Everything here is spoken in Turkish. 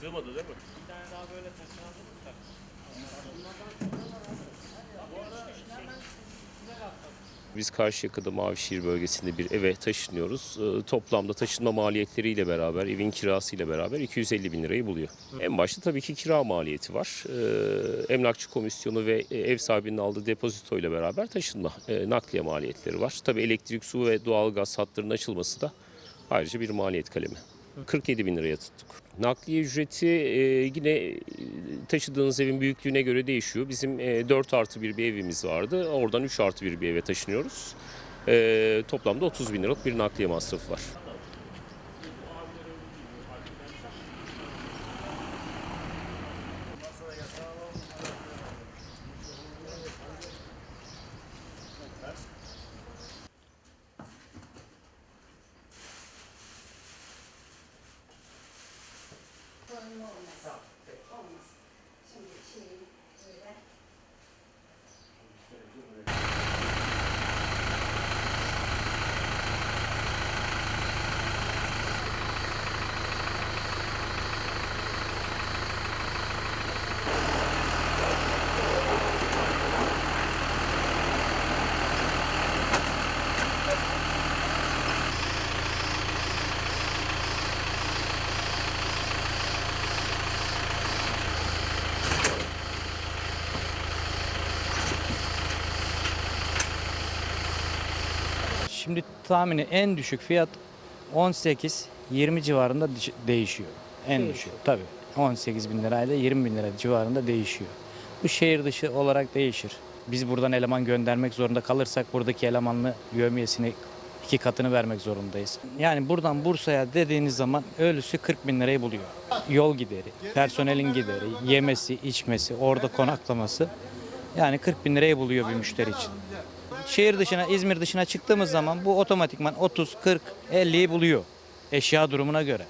Sığmadı değil mi? Bir tane daha böyle taşınabilirler. Biz Karşıyaka'da Mavişehir bölgesinde bir eve taşınıyoruz. Ee, Toplamda taşınma maliyetleriyle beraber, evin kirasıyla beraber 250 bin lirayı buluyor. En başta tabii ki kira maliyeti var. Ee, Emlakçı komisyonu ve e, ev sahibinin aldığı depozito ile beraber taşınma, e, nakliye maliyetleri var. Tabii elektrik, su ve doğalgaz hatlarının açılması da ayrıca bir maliyet kalemi. 47 bin liraya tuttuk. Nakliye ücreti e, yine e, taşıdığınız evin büyüklüğüne göre değişiyor. Bizim e, 4 artı bir bir evimiz vardı. Oradan 3 artı bir bir eve taşınıyoruz. E, toplamda 30 bin liralık bir nakliye masrafı var. Carmen Morenas. Şimdi tahmini en düşük fiyat 18-20 civarında değişiyor. En düşük tabii. 18 bin lirayla 20 bin lira civarında değişiyor. Bu şehir dışı olarak değişir. Biz buradan eleman göndermek zorunda kalırsak buradaki elemanlı yövmiyesini iki katını vermek zorundayız. Yani buradan Bursa'ya dediğiniz zaman ölüsü 40 bin lirayı buluyor. Yol gideri, personelin gideri, yemesi, içmesi, orada konaklaması. Yani 40 bin lirayı buluyor bir müşteri için. Şehir dışına, İzmir dışına çıktığımız zaman bu otomatikman 30, 40, 50'yi buluyor eşya durumuna göre.